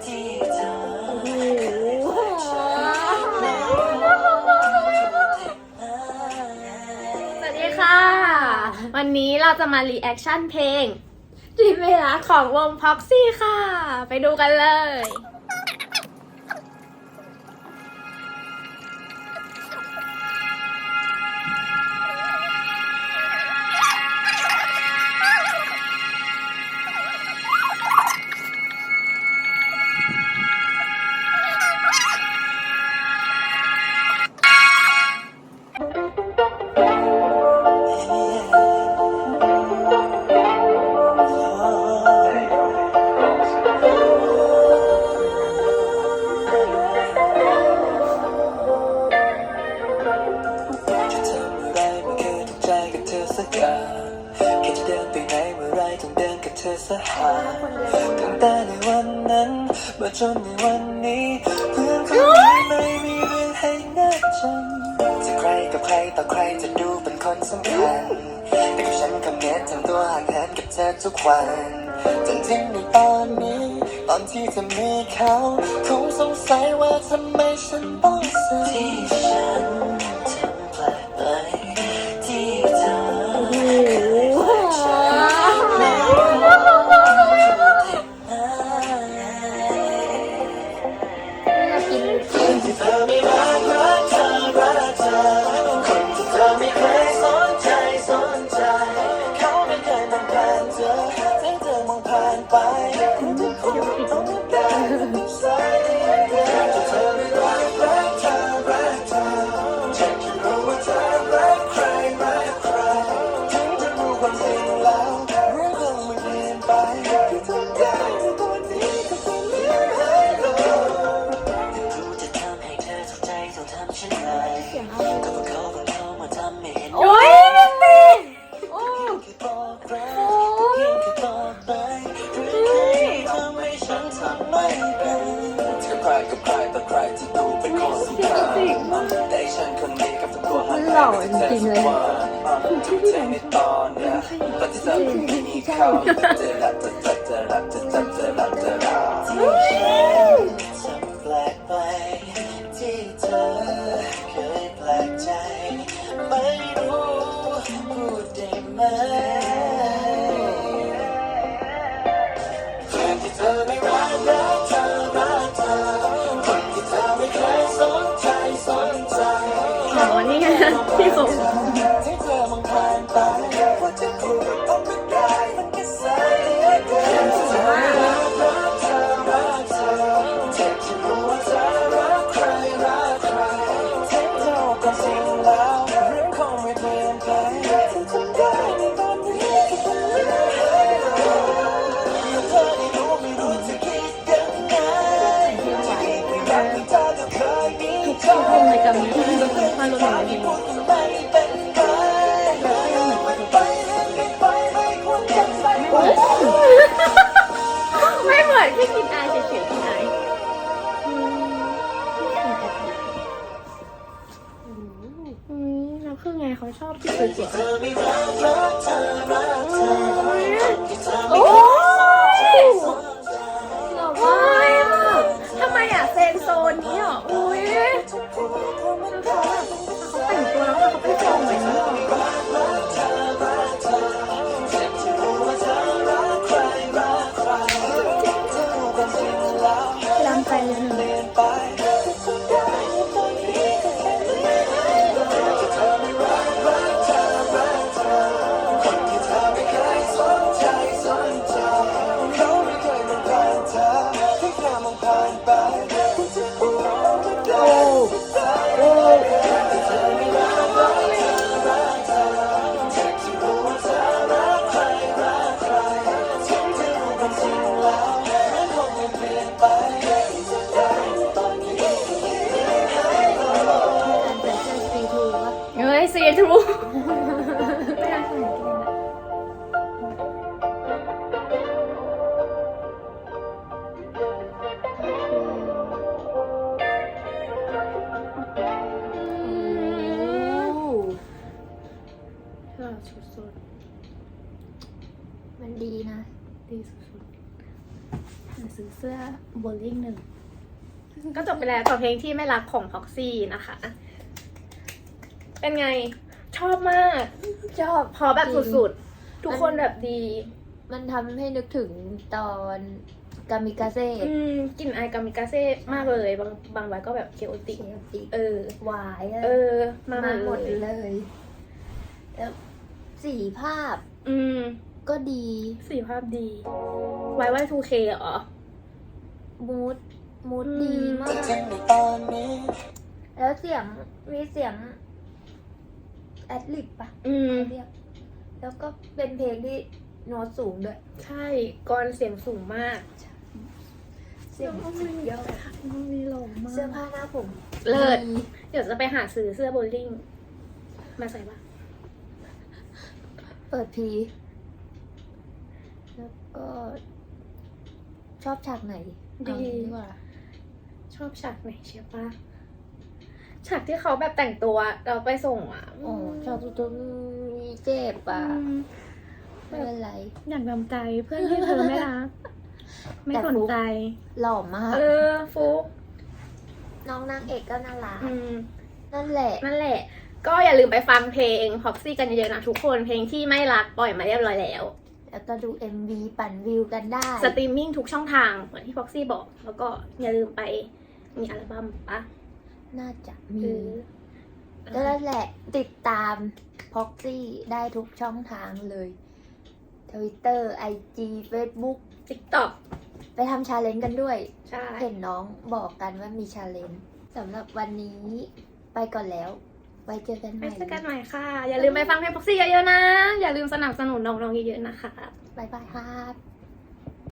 สวัสดีค่ะ วันนี้เราจะมารีแอคชั่นเพลงจีเวลาของวง Proxy ค่ะ ไปดูกันเลย กาแค่จะเดินไปไหนเมื่อไรต้องเดินกับเธอสักหาตั้งแต่ในวันนั้นมาจนในวันนี้ เพื่อนคนนี้ไม่มีเรื่องให้น่าจำจะใครกับใครต่อใครจะดูเป็นคนสำคัญแต่กับฉันคำเนี้ยทำตัวห่างเหินกับเธอทุกวันจนถึงในตอนนี้ ตอนที่เธอมีเขาคงสงสัยว่าทำไมฉันต้อง คนที่เธอไม่รักรักเธอรักเธอคนที่เธอไม่เคยสนใจสนใจ เขาไม่เคยมองผ่านเธอแต่เธอมองผ่านไปทุกคนต้องได้สายเดียวที่เธอไม่รักรักเธอรักเธอฉันแค่รู้ว่าเธอรักใครรักใครถึงจะรู้ความจริงแล้วเรื่องคงไม่เปลี่ยนไปที่ทำได้ เคยแปลกใจไม่รู้พูดได้ไหม อ๋อนี่ไงที่ผมที่เธอ มองผ่านไปว่าจะพูดต้องไม่ได้มันแค่สายเดียวที่เธอไม่รักรักเธอรักเธอเจ็บที่รู้ว่าเธอรักใซีทรูสุดๆมันดีนะ ดีสุดๆหาซื้อเสื้อโบลิ่งหนึ่ง ก็จบไปแล้วกับเพลงที่ไม่รักของพ็อกซี่นะคะ เป็นไง ชอบมากชอบเพอแบบสุดๆ ทุกคนแบบดี มันทำให้นึกถึงตอนกามิกาเซ่อืมกลิ่นอายกามิกาเซ่มากเลย บางบางไว้ก็แบบเคโอติกอีกเออ หวายอะเออ มามาหหมมดดเลย เลยแล้วสีภาพอืม ก็ดีสีภาพดีไว้ไว้ 2K เหรอ มูดมูดอืม ดีมากถึงในตอนนี้แล้วเสียงมีเสียง แอดลิบปะอืมเรียกแล้วก็เป็นเพลงที่โน้ตสูงด้วย ใช่กรเสียงสูงมาก เสียงสุดยอดมีหลงมากเสื้อผ้าหน้าผมเลิศดีเดี๋ยวจะไปหาซื้อเสื้อโบลิ่ง มาใส่ปะเปิดพีแล้วก็ชอบฉากไหนเอางี้ดีกว่า ชอบฉากไหนเชียปะ ฉากที่เขาแบบแต่งตัวเราไปส่งอะโอ้ชอบตุ้มมีเจ็บอือะมไม่เป็นไรอยากดำใจเพื่อนที่เธอไม่รักไม่สนใจหล่อมาก เออฟุกน้องนางเอกก็น่ารักอืมนั่นแหละ นั่นแหละ ก็อย่าลืมไปฟังเพลง p o x y กันเยอะๆนะทุกคนเพลงที่ไม่รักปล่อยมาเรียบร้อยแล้ว แล้วก็ดู MV ปั่นวิวกันได้ สตรีมมิ่งทุกช่องทางเหมือนที่ Foxy บอก แล้วก็อย่าลืมไปมีอัลบั้มปะ น่าจะเอมีอก็นั่นแหละติดตาม Proxy ได้ทุกช่องทางเลย Twitter IG Facebook ติ๊กต็อกไปทำชาเลนจ์กันด้วย ใช่ เห็นน้องบอกกันว่ามีชาเลนจ์สำหรับวันนี้ไปก่อนแล้ว ไว้เจอกันใหไปม่เจอกันใหม่ค่ะ อย่าลืมไปฟังเพลง Foxy เยอะๆนะ อย่าลืมสนับสนุนน้องๆเยอะๆนะคะ บ๊ายบายครับ